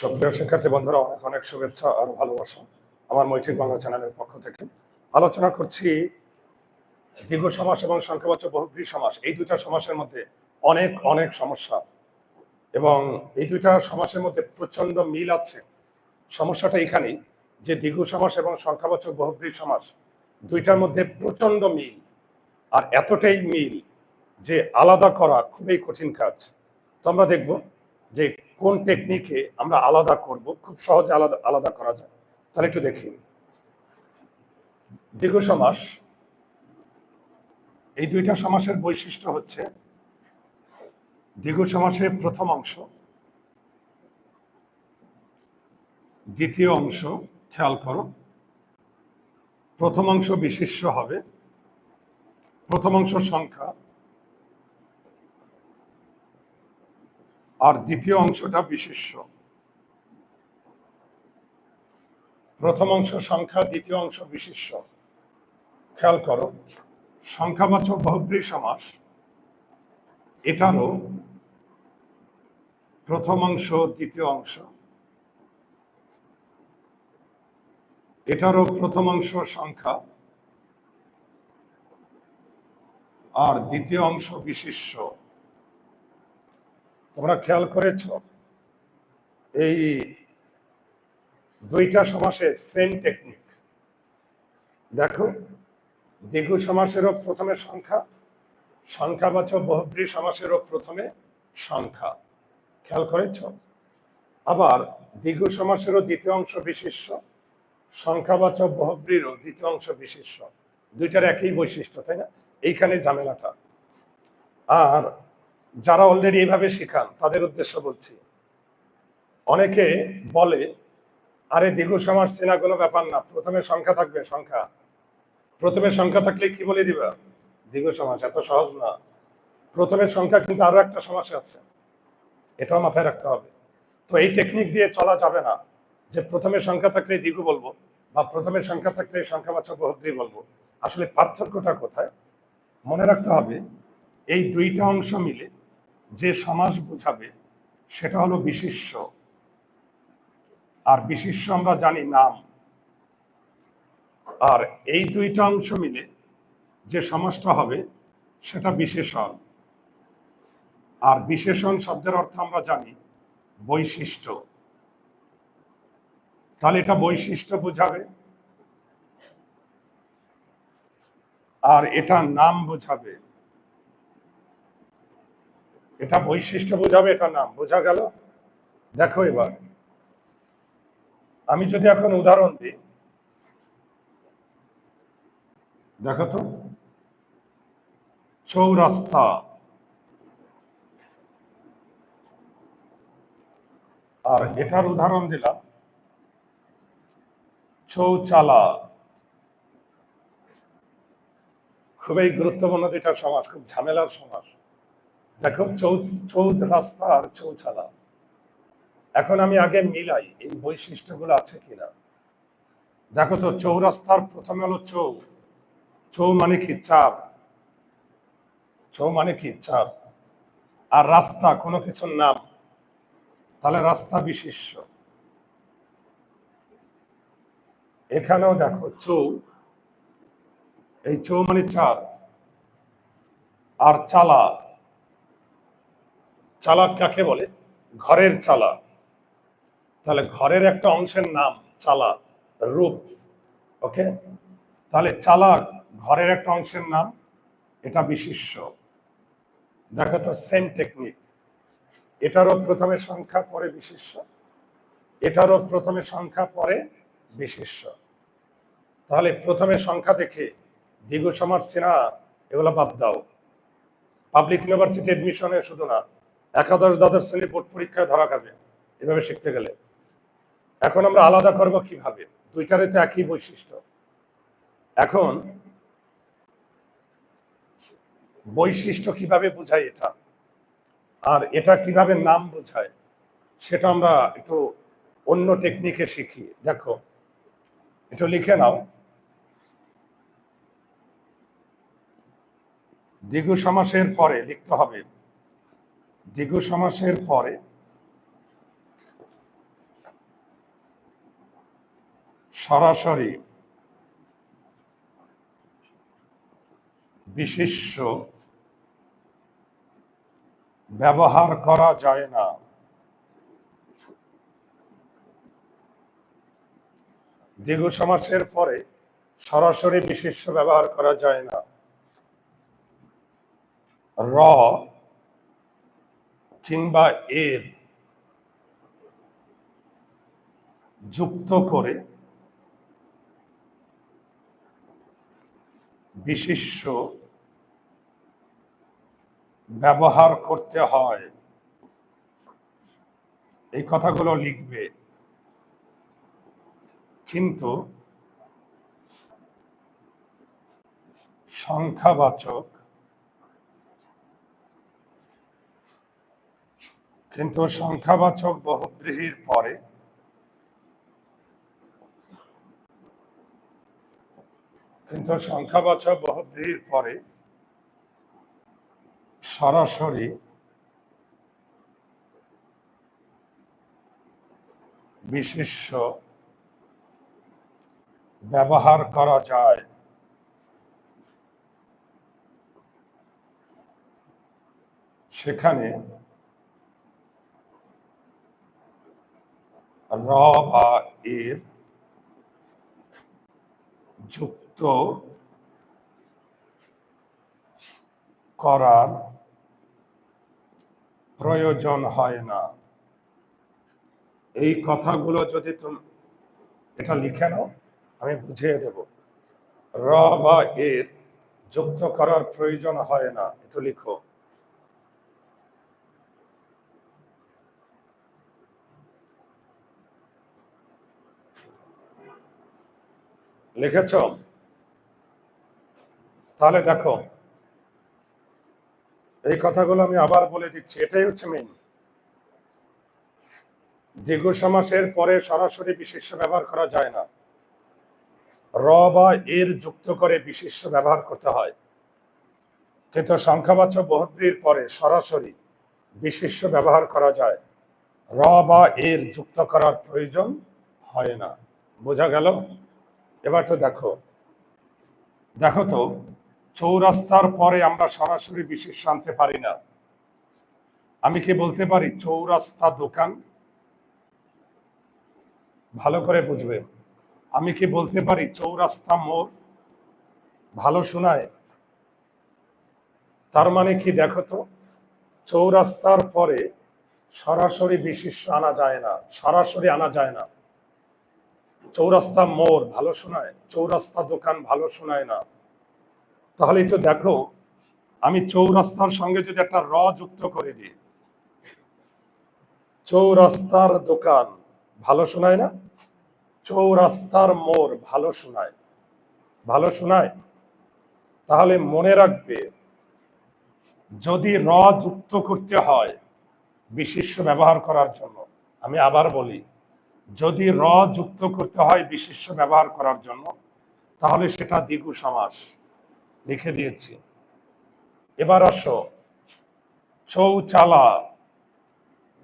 সক্রিয় শিক্ষার্থী বন্ধুরা, অনেক অনেক শুভেচ্ছা আর ভালোবাসা আমার মৈত্রিক বাংলা চ্যানেলের পক্ষ থেকে। আলোচনা করছি দীর্ঘ সমাস এবং সংখ্যাবাচক বহুব্রী সমাস। এই দুইটা সমাসের মধ্যে অনেক অনেক সমস্যা এবং এই দুইটা সমাসের মধ্যে প্রচণ্ড মিল আছে। সমস্যাটা এখানেই যে দীর্ঘ সমাস এবং সংখ্যাবাচক বহুব্রী সমাস দুইটার মধ্যে প্রচণ্ড মিল আর এতটাই মিল যে আলাদা করা খুবই কঠিন কাজ। তো আমরা দেখব যে কোন টেকনিকে আমরা আলাদা করব, খুব সহজে আলাদা আলাদা করা যায়। তাহলে একটু দেখি। দীর্ঘ সমাস। এই দুইটা সমাসের বৈশিষ্ট্য হচ্ছে, দীর্ঘ সমাসের প্রথম অংশ, দ্বিতীয় অংশ, খেয়াল করো, প্রথম অংশ বিশিষ্য হবে, প্রথম অংশ সংখ্যা আর দ্বিতীয় অংশটা বিশিষ্য। প্রথম অংশ সংখ্যা, দ্বিতীয় অংশ বিশিষ্য। খেয়াল করো, সংখ্যাবাচক বহুব্রী সমাস, এটারও প্রথম অংশ, দ্বিতীয় অংশ। এটারও প্রথম অংশ সংখ্যা আর দ্বিতীয় অংশ বিশিষ্য। তোমরা খেয়াল করেছ? এই দুইটা সমাসে সেম টেকনিক দেখো, দীর্ঘ সমাসেরও প্রথমে সংখ্যা সংখ্যা সংখ্যাবাচক বহুব্রী সমাসেরও প্রথমে সংখ্যা। খেয়াল করেছ? আবার দীর্ঘ সমাসেরও দ্বিতীয় অংশ বিশিষ্য সংখ্যাবাচক বহুব্রীরও দ্বিতীয় অংশ বিশিষ্য দুইটার একই বৈশিষ্ট্য, তাই না? এইখানে ঝামেলাটা। আর যারা অলরেডি এইভাবে শিখান, তাদের উদ্দেশ্য বলছি। অনেকে বলে, আরে দীর্ঘ সমাস চেনা কোনো ব্যাপার না, প্রথমে সংখ্যা থাকবে, সংখ্যা। প্রথমে সংখ্যা থাকলে কি বলে দিবা? দীর্ঘ সমাস এত সহজ না। প্রথমে সংখ্যা কিন্তু আরও একটা সমস্যা আছে, এটাও মাথায় রাখতে হবে। তো এই টেকনিক দিয়ে চলা যাবে না, যে প্রথমে সংখ্যা থাকলে দীর্ঘ বলব, বা প্রথমে সংখ্যা থাকলে সংখ্যাবাচক বহুব্রী বলব। আসলে পার্থক্যটা কোথায়? মনে রাখতে হবে, এই দুইটা অংশ মিলে যে সমাস বোঝাবে, সেটা হলো বিশিষ্য। আর বিশিষ্য আমরা জানি নাম। আর এই দুইটা অংশ মিলে যে সমাসটা হবে, সেটা বিশেষণ। আর বিশেষণ শব্দের অর্থ আমরা জানি বৈশিষ্ট্য। তাহলে এটা বৈশিষ্ট্য বোঝাবে। আর এটা নাম বোঝাবে। এটা বৈশিষ্ট্য বোঝাবে, এটা নাম বোঝা গেল। দেখো এবার, আমি যদি এখন উদাহরণ দিই, দেখো তো, চৌরাস্তা। আর এটার উদাহরণ দিলাম, চৌচালা। খুবই গুরুত্বপূর্ণ দুইটা সমাজ, খুব ঝামেলার সমাজ। দেখো, চৌথ চৌথ রাস্তা আর চৌছালা এখন আমি আগে মিলাই এই বৈশিষ্ট্যগুলো আছে কিনা। দেখো তো, চৌরাস্তার প্রথমে হলো চৌ। চৌ মানে কি? চার চৌ মানে কি? চার আর রাস্তা, কোনো কিছুর নাম। তাহলে রাস্তা বিশিষ্য। এখানেও দেখো, চৌ। এই চৌ মানে চার আর চালা। চালাক কাকে বলে? ঘরের চালা তাহলে ঘরের একটা অংশের নাম চালা রূপ। ওকে? তাহলে চালাক ঘরের একটা অংশের নাম, এটা বিশিষ্য দেখো তো সেম টেকনিক এটারও প্রথমে সংখ্যা, পরে বিশিষ্য এটারও প্রথমে সংখ্যা, পরে বিশিষ্য তাহলে প্রথমে সংখ্যা দেখে দীর্ঘ সমাজ চেনা এগুলো বাদ দাও। পাবলিক ইউনিভার্সিটি এডমিশনে শুধু না একাদশ দ্বাদশ শ্রেণি বোর্ড পরীক্ষায় ধরা খাবে। এভাবে শিখতে গেলে। এখন আমরা আলাদা করব কীভাবে? দুইটারে তো একই বৈশিষ্ট্য। এখন বৈশিষ্ট্য কীভাবে বোঝায় এটা? আর এটা কীভাবে নাম বোঝায়? সেটা আমরা একটু অন্য টেকনিকে শিখি। দেখো, একটু লিখে নাও। দ্বিগু সমাসের পরে লিখতে হবে। দ্বিগু সমাসের পরে সরাসরি বিশিষ্য ব্যবহার করা যায় না। দীর্ঘ সমাসের পরে সরাসরি বিশিষ্য ব্যবহার করা যায় না। র কিংবা এর যুক্ত করে বিশিষ্ট ব্যবহার করতে হয়। এই কথাগুলো লিখবে। কিন্তু সংখ্যাবাচক কিন্তু সংখ্যাবাচক বহুব্রীহির পরে কিন্তু সংখ্যাবাচক বহুব্রীহির পরে সরাসরি বিশিষ্য ব্যবহার করা যায়। সেখানে র বা এর যুক্ত করার প্রয়োজন হয় না। এই কথাগুলো যদি তুমি, এটা লিখে নাও, আমি বুঝিয়ে দেব। র বা এর যুক্ত করার প্রয়োজন হয় না, একটু লিখো। লিখেছ? তাহলে দেখো, এই কথাগুলো আমি আবার বলে দিচ্ছি, এটাই হচ্ছে মেন দীর্ঘ সমাসের পরে সরাসরি বিশেষ্য ব্যবহার করা যায় না। র বা এর যুক্ত করে বিশেষ্য ব্যবহার করতে হয়। কিন্তু সংখ্যাবাচক বহুব্রীর পরে সরাসরি বিশেষ্য ব্যবহার করা যায়। র বা এর যুক্ত করার প্রয়োজন হয় না। বোঝা গেল? এবার তো দেখো। দেখো তো, চৌরাস্তার পরে আমরা সরাসরি বিশেষ আনতে পারি না। আমি কি বলতে পারি, চৌরাস্তা দোকান? ভালো করে বুঝবে। আমি কি বলতে পারি, চৌরাস্তা মোড়? ভালো শোনায়। তার মানে কি দেখো তো, চৌরাস্তার পরে সরাসরি বিশিষ্ট আনা যায় না, সরাসরি আনা যায় না। চৌরাস্তা মোর ভালো শোনায়, চৌরাস্তা দোকান ভালো শোনায় না। তাহলে একটু দেখো, আমি চৌরাস্তার সঙ্গে যদি একটা র যুক্ত করে দিই। চৌরাস্তার দোকান ভালো শোনায় না? চৌরাস্তার মোর ভালো শোনায়। ভালো শোনায়? তাহলে মনে রাখবে, যদি র যুক্ত করতে হয়, বিশিষ্ট ব্যবহার করার জন্য, আমি আবার বলি যদি র যুক্ত করতে হয় বিশিষ্ট ব্যবহার করার জন্য, তাহলে সেটা দ্বিগু সমাস। লিখে দিয়েছি। এবার আসো। চৌচালা।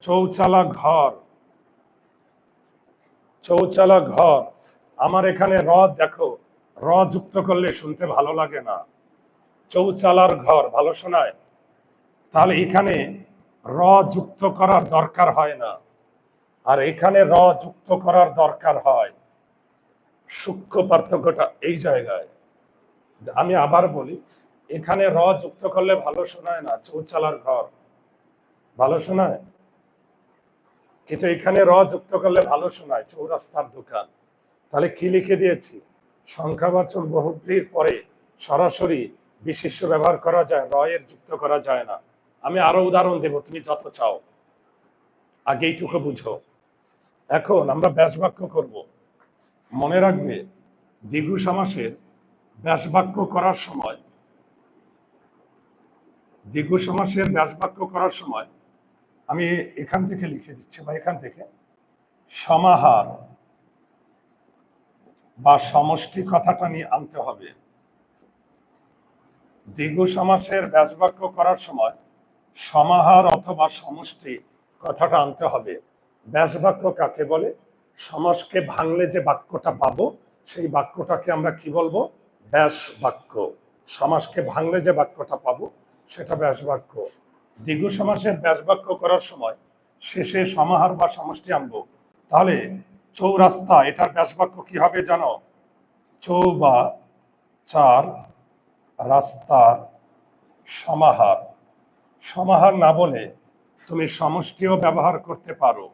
চৌচালা ঘর। চৌচালা ঘর। আমার এখানে র দেখো। র যুক্ত করলে শুনতে ভালো লাগে না। চৌচালার ঘর, ভালো শোনায়? তাহলে এখানে র যুক্ত করার দরকার হয় না। আর এখানে র যুক্ত করার দরকার হয়। সূক্ষ্ম পার্থক্যটা এই জায়গায়। আমি আবার বলি, এখানে র যুক্ত করলে ভালো শোনায় না, চৌচালার ঘর। ভালো শোনায়? কিন্তু এখানে র যুক্ত করলে ভালো শোনায়, চৌরাস্তার দোকান। তাহলে কি লিখে দিয়েছি? সংখ্যাবাচক বহুব্রীর পরে সরাসরি বিশিষ্ট ব্যবহার করা যায় র এর যুক্ত করা যায় না। আমি আরও উদাহরণ দেব, তুমি যত চাও। আগে এইটুকু বুঝো। এখন আমরা ব্যাস বাক্য করব। মনে রাখবে দ্বিগু সমাসের ব্যাস বাক্য করার সময় দ্বিগু সমাসের ব্যাস বাক্য করার সময় আমি এখান থেকে লিখে দিচ্ছি বা এখান থেকে, সমাহার বা সমষ্টি কথাটা নিয়ে আনতে হবে। দ্বিগু সমাসের ব্যাস বাক্য করার সময় সমাহার অথবা সমষ্টি কথাটা আনতে হবে। ব্যাস বাক্য কাকে বলে? সমাসকে ভাঙলে যে বাক্যটা পাবো, সেই বাক্যটাকে আমরা কি বলব? ব্যাস বাক্য সমাসকে ভাঙলে যে বাক্যটা পাবো, সেটা ব্যাস বাক্য দ্বিগু সমাসের ব্যাস বাক্য করার সময় শেষে সমাহার বা সমষ্টি আনব। তাহলে চৌরাস্তা, এটার ব্যাস বাক্য কি হবে জানো? চৌ বা চার, রাস্তার সমাহার। সমাহার না বলে তুমি সমষ্টিও ব্যবহার করতে পারো।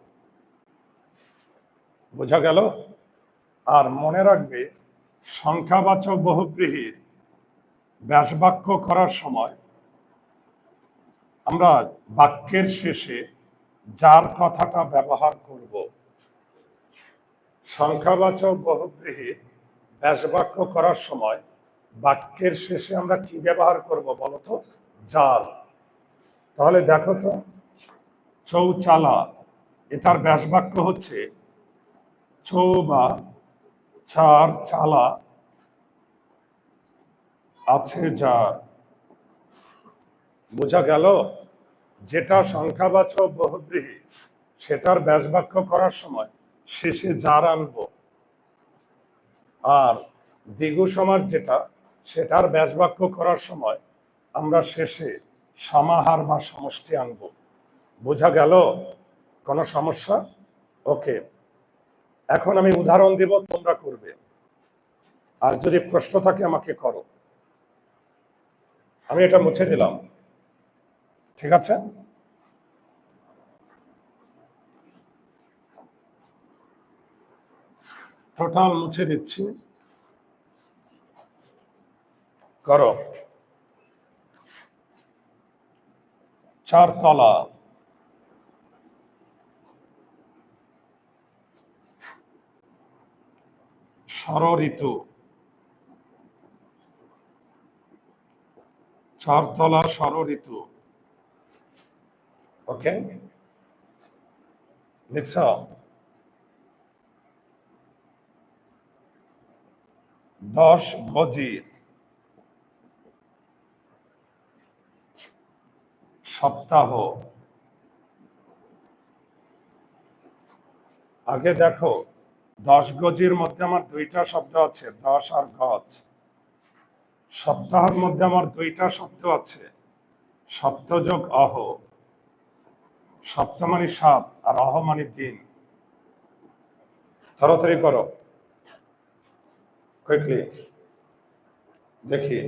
বোঝা গেল? আর মনে রাখবে, সংখ্যাবাচক বহুব্রীহির ব্যাসবাক্য করার সময় আমরা বাক্যের শেষে যার কথাটা ব্যবহার করব, সংখ্যাবাচক বহুব্রীহির ব্যাসবাক্য করার সময় বাক্যের শেষে আমরা কি ব্যবহার করব বলতো যার তাহলে দেখো তো, চৌচালা, এটার ব্যাসবাক্য হচ্ছে চৌ বা চার চালা আছে যার। বোঝা গেল, যেটা সংখ্যাবাচক বহুব্রীহী, সেটার ব্যাসবাক্য করার সময় শেষে যার আনব। আর দ্বিগু সমাজ যেটা, সেটার ব্যাসবাক্য করার সময় আমরা শেষে সমাহার বা সমষ্টি আনব। বোঝা গেল? কোনো সমস্যা? ওকে। এখন আমি উদাহরণ দেব, তোমরা করবে। আর যদি প্রশ্ন থাকে, আমাকে করো। আমি এটা মুছে দিলাম। ঠিক আছে? টোটাল মুছে দিচ্ছি। করো। চারতলা ষড়ঋতু চারতলা ষড়ঋতু ওকে লিখছ দশ গজির। সপ্তাহ। আগে দেখো। দশ গজির মধ্যে আমার দুইটা শব্দ আছে, দশ আর গজ। সপ্তাহের মধ্যে আমার দুইটা শব্দ আছে সপ্তযোগ অহ। সপ্ত মানে সাত আর অহ মানে দিন। তাড়াতাড়ি করো। কুইকলি দেখি।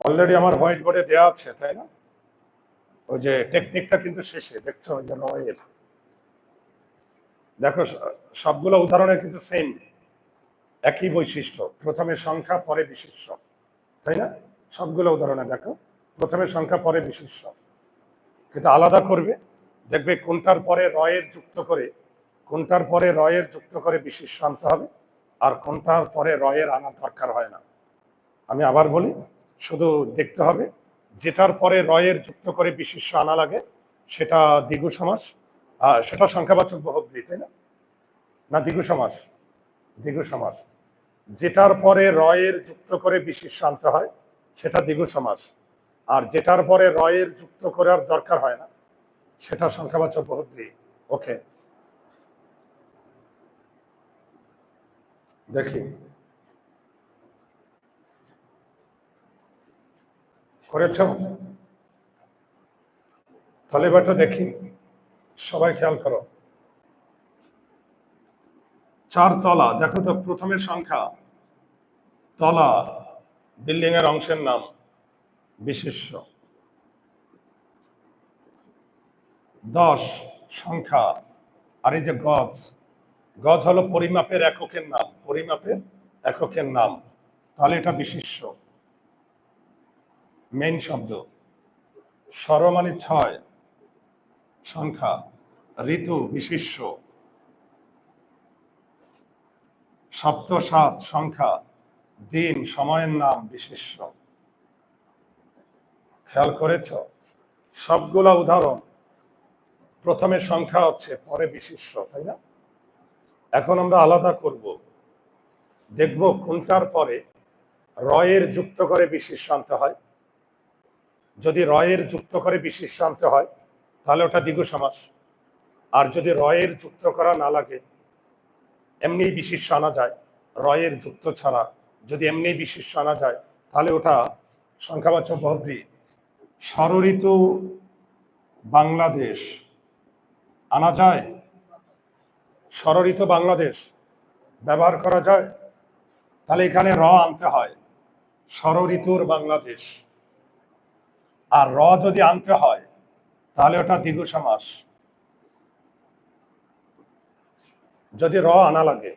অলরেডি আমার হোয়াইট বোর্ডে দেওয়া আছে, তাই না? ওই যে টেকনিকটা কিন্তু শেষে, দেখছ ওই যে রয়ের দেখো সবগুলো উদাহরণের কিন্তু সেম একই বৈশিষ্ট্য। প্রথমে সংখ্যা, পরে বিশেষ্য, তাই না? সবগুলো উদাহরণে দেখো, প্রথমে সংখ্যা, পরে বিশেষ্য। কিন্তু আলাদা করবে, দেখবে কোনটার পরে রয়ের যুক্ত করে, কোনটার পরে রয়ের যুক্ত করে বিশেষ্য আনতে হবে, আর কোনটার পরে রয়ের আনার দরকার হয় না। আমি আবার বলি, শুধু দেখতে হবে যেটার পরে রয়ের যুক্ত করে বিশেষ্য আনা লাগে, সেটা দ্বিগু সমাস। সেটা সংখ্যাবাচক বহুব্রী, তাই না? না, দ্বিগু সমাস। দ্বিগু সমাস। যেটার পরে রয়ের যুক্ত করে বিশেষ্য আনতে হয়, সেটা দ্বিগু সমাস। আর যেটার পরে রয়ের যুক্ত করার দরকার হয় না, সেটা সংখ্যাবাচক বহুব্রী। ওকে। দেখি। করেছ? তাহলে একটু দেখি। সবাই খেয়াল করো। চার তলা, দেখো তো, প্রথমের সংখ্যা। তলা, বিল্ডিং এর অংশের নাম বিশেষ্য দশ, সংখ্যা, আর এই যে গজ। গজ হলো পরিমাপের এককের নাম, পরিমাপের এককের নাম। তাহলে এটা বিশেষ্য মেইন শব্দ। স্বর মানে ছয়, সংখ্যা, ঋতু বিশিষ্য সপ্ত সাত, সংখ্যা, দিন, সময়ের নাম বিশিষ্য খেয়াল করেছ? সবগুলা উদাহরণ। প্রথমে সংখ্যা হচ্ছে, পরে বিশিষ্য তাই না? এখন আমরা আলাদা করব। দেখব কোনটার পরে রয়ের যুক্ত করে বিশিষ্য আনতে হয়। যদি রয়ের যুক্ত করে বিশিষ্য আনতে হয়, তাহলে ওটা দ্বিগু সমাস। আর যদি রয়ের যুক্ত করা না লাগে এমনি বিশিষ্ট আনা যায়। রয়ের যুক্ত ছাড়া যদি এমনি বিশিষ্ট আনা যায়, তাহলে ওটা সংখ্যাবাচক বহুব্রী ষড়ঋতু বাংলাদেশ আনা যায়। ষড়ঋতু বাংলাদেশ ব্যবহার করা যায়। তাহলে এখানে র আনতে হয়। ষড়ঋতুর বাংলাদেশ। আর র যদি আনতে হয়, তাহলে ওটা দ্বিগু সমাস। যদি র আনা লাগে,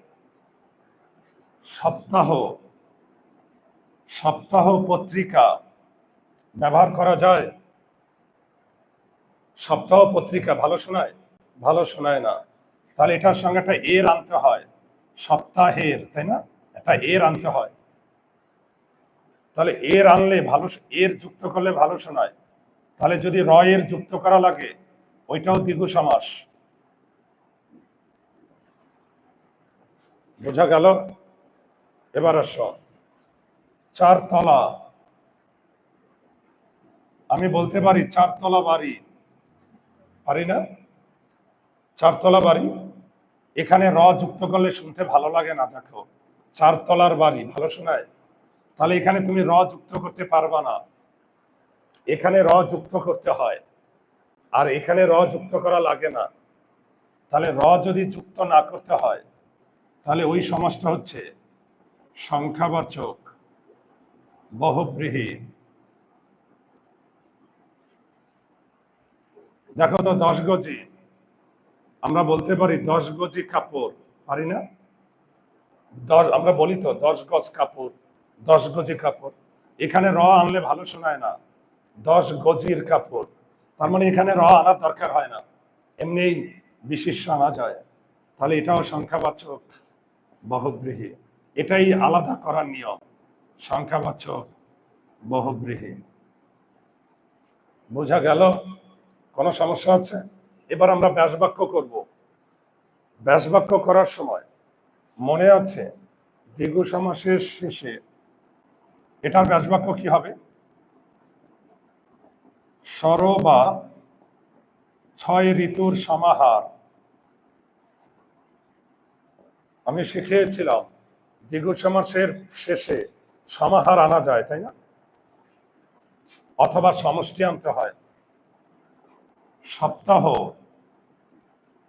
সপ্তাহ সপ্তাহ পত্রিকা ব্যবহার করা যায়। সপ্তাহ পত্রিকা ভালো শোনায় ভালো শোনায় না। তাহলে এটার সঙ্গে একটা এর আনতে হয়, সপ্তাহের, তাই না? একটা এর আনতে হয়। তাহলে এর আনলে ভালো এর যুক্ত করলে ভালো শোনায়। তাহলে যদি র এর যুক্ত করা লাগে, ওইটাও দ্বিগু সমাস। বোঝা গেল? এবার আস। চারতলা আমি বলতে পারি চারতলা বাড়ি। পারি না? চারতলা বাড়ি? এখানে র যুক্ত করলে শুনতে ভালো লাগে না, দেখো। চারতলার বাড়ি, ভালো শোনায়? তাহলে এখানে তুমি র যুক্ত করতে পারবা না। এখানে র যুক্ত করতে হয়। আর এখানে র যুক্ত করা লাগে না। তাহলে র যদি যুক্ত না করতে হয়, তাহলে ওই সমাজটা হচ্ছে সংখ্যাবাচক, বহুব্রীহী। দেখো তো, দশ গজি। আমরা বলতে পারি দশ গজি কাপড়, পারি না? দশ, আমরা বলি তো দশ গজ কাপড়। দশ গজি কাপড়। এখানে র আনলে ভালো শোনায় না। দশ গজির কাপড়। তার মানে এখানে র আনার দরকার হয় না। এমনি বিশিষ্ট আনা যায়। তাহলে এটাও সংখ্যাবাচক বহুব্রীহী। এটাই আলাদা করার নিয়ম। সংখ্যাবাচক বহুব্রীহী। বোঝা গেল? কোনো সমস্যা আছে? এবার আমরা ব্যাসবাক্য করব। ব্যাসবাক্য করার সময় মনে আছে, দীর্ঘ সমাসের শেষে এটার ব্যাসবাক্য কি হবে? সর বা ছয় ঋতুর সমাহার। আমি শিখিয়েছিলাম দ্বিগু সমাসের শেষে সমাহার আনা যায়, তাই না? অথবা সমষ্টি আনতে হয়। সপ্তাহ,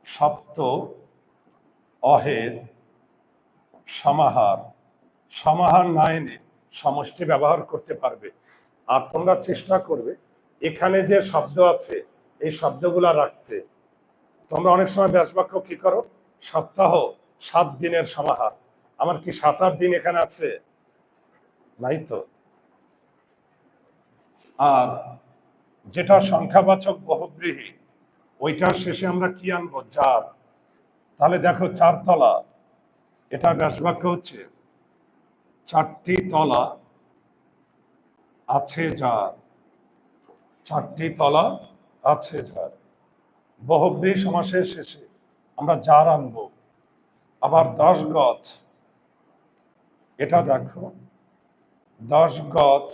সপ্ত অহের সমাহার। সমাহার না এনে সমষ্টি ব্যবহার করতে পারবে। আর তোমরা চেষ্টা করবে, এখানে যে শব্দ আছে, এই শব্দগুলা রাখতে। তোমরা অনেক সময় ব্যাসবাক্য কি করো? সপ্তাহ, সাত দিনের সমাহার। আমার কি সাত আট দিন এখানে আছে? নাই তো। আর যেটা সংখ্যাবাচক বহুব্রীহী, ওইটার শেষে আমরা কি আনব? চার। তাহলে দেখো, চারতলা। এটা ব্যাসবাক্য হচ্ছে চারটি তলা আছে যার। চারটি তলা আছে যার। বহুব্রী সমাসের শেষে আমরা যার আনব। আবার দশ গজ। এটা দেখো। দশ গজ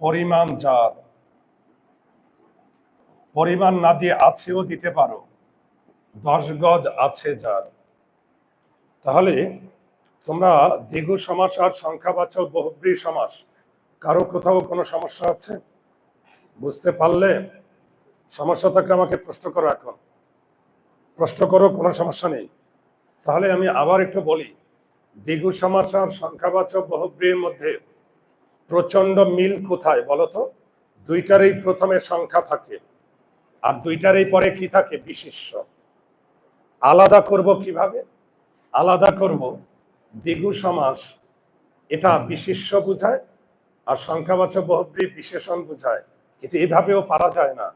পরিমাণ যার। পরিমাণ না দিয়ে আছেও দিতে পারো। দশ গজ আছে যার। তাহলে তোমরা দ্বিগু সমাস আর সংখ্যাবাচক বহুব্রী সমাস। কারও কোথাও কোনো সমস্যা আছে? বুঝতে পারলে সমস্যা থাকলে আমাকে প্রশ্ন করো এখন। প্রশ্ন করো, কোনো সমস্যা নেই। তাহলে আমি আবার একটু বলি দ্বিগু সমাস আর সংখ্যাবাচক বহুব্রীর মধ্যে প্রচণ্ড মিল কোথায় বলতো দুইটারই প্রথমে সংখ্যা থাকে, আর দুইটারই পরে কি থাকে? বিশিষ্য। আলাদা করব কীভাবে? আলাদা করব দ্বিগু সমাস, এটা বিশিষ্য বুঝায় আর সংখ্যাবাচক বহুব্রী বিশেষণ বুঝায়। কিন্তু এভাবেও পারা যায় না।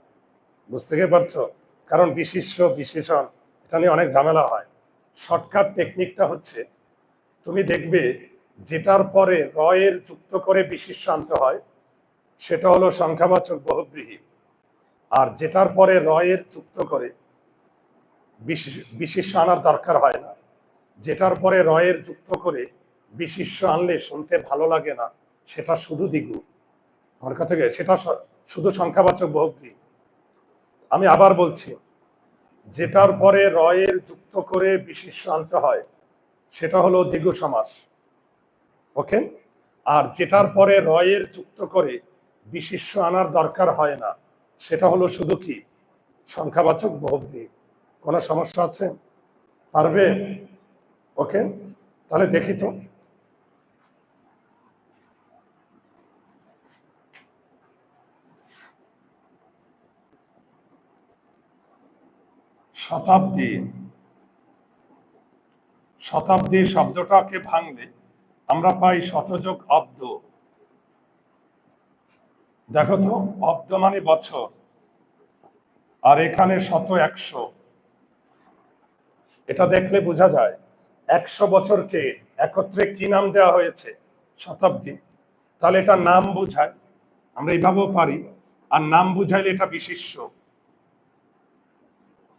বুঝতে পারছ? কারণ বিশিষ্য, বিশেষণ, এটা নিয়ে অনেক ঝামেলা হয়। শর্টকাট টেকনিকটা হচ্ছে, তুমি দেখবে যেটার পরে রয়ের যুক্ত করে বিশিষ্য আনতে হয়, সেটা হলো সংখ্যাবাচক বহুব্রীহী আর যেটার পরে রয়ের যুক্ত করে বিশেষ- বিশিষ্য আনার দরকার হয় না। যেটার পরে রয়ের যুক্ত করে বিশিষ্য আনলে শুনতে ভালো লাগে না, সেটা শুধু দ্বিগু আমার কথা সেটা শুধু সংখ্যাবাচক বহুব্রী। আমি আবার বলছি, যেটার পরে রয়ের যুক্ত করে বিশেষ্য আনতে হয়, সেটা হলো দ্বিগু সমাস। ওকে? আর যেটার পরে রয়ের যুক্ত করে বিশেষ্য আনার দরকার হয় না, সেটা হলো শুধু কি? সংখ্যাবাচক বহুব্রী। কোনো সমস্যা আছে? পারবে? ওকে? তাহলে দেখি তো। শতাব্দী। শতাব্দী শব্দটাকে ভাঙলে আমরা পাই শতযোগ অব্দ। দেখো তো, অব্দ মানে বছর, আর এখানে শত একশো। এটা দেখলে বোঝা যায়। একশো বছরকে একত্রে কি নাম দেওয়া হয়েছে? শতাব্দী। তাহলে এটা নাম বোঝায়। আমরা এইভাবেও পারি। আর নাম বুঝাইলে এটা বিশিষ্য।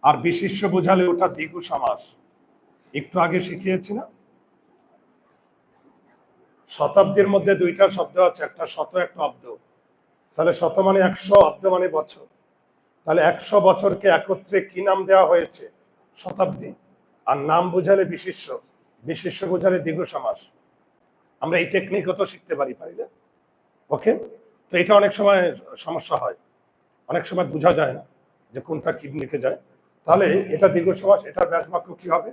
আর বিশিষ্য বোঝালে ওটা দ্বিগু সমাস। একটু আগে শিখিয়েছি না শতাব্দীর মধ্যে দুইটা শব্দ আছে, একটা শত, একটা অব্দ। তাহলে শত মানে একশো, অব্দ মানে বছর। তাহলে একশো বছরকে একত্রে কি নাম দেওয়া হয়েছে? শতাব্দী। আর নাম বোঝালে বিশিষ্য বিশিষ্য বোঝালে দীর্ঘ সমাস। আমরা এই টেকনিক তো শিখতে পারি পারি না? ওকে তো এটা অনেক সময় সমস্যা হয়। অনেক সময় বোঝা যায় না যে কোনটা কি লিখে যায়। তাহলে এটা দীর্ঘ সমাস এটার ব্যাস বাক্য কি হবে?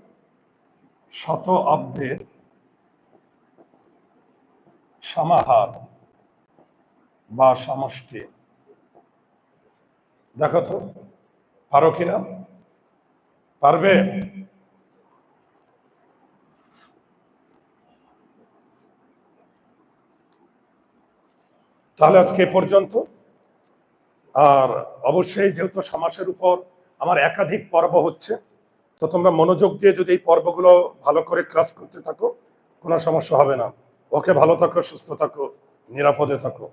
শত অব্দের সমাহার বা সমষ্টি। দেখো তো, পারো কিনা পারবে? তাহলে আজকে এ পর্যন্ত। আর অবশ্যই যেহেতু সমাসের উপর আমার একাধিক পর্ব হচ্ছে, তো তোমরা মনোযোগ দিয়ে যদি এই পর্বগুলো ভালো করে ক্লাস করতে থাকো, কোনো সমস্যা হবে না। ওকে ভালো থাকো, সুস্থ থাকো, নিরাপদে থাকো।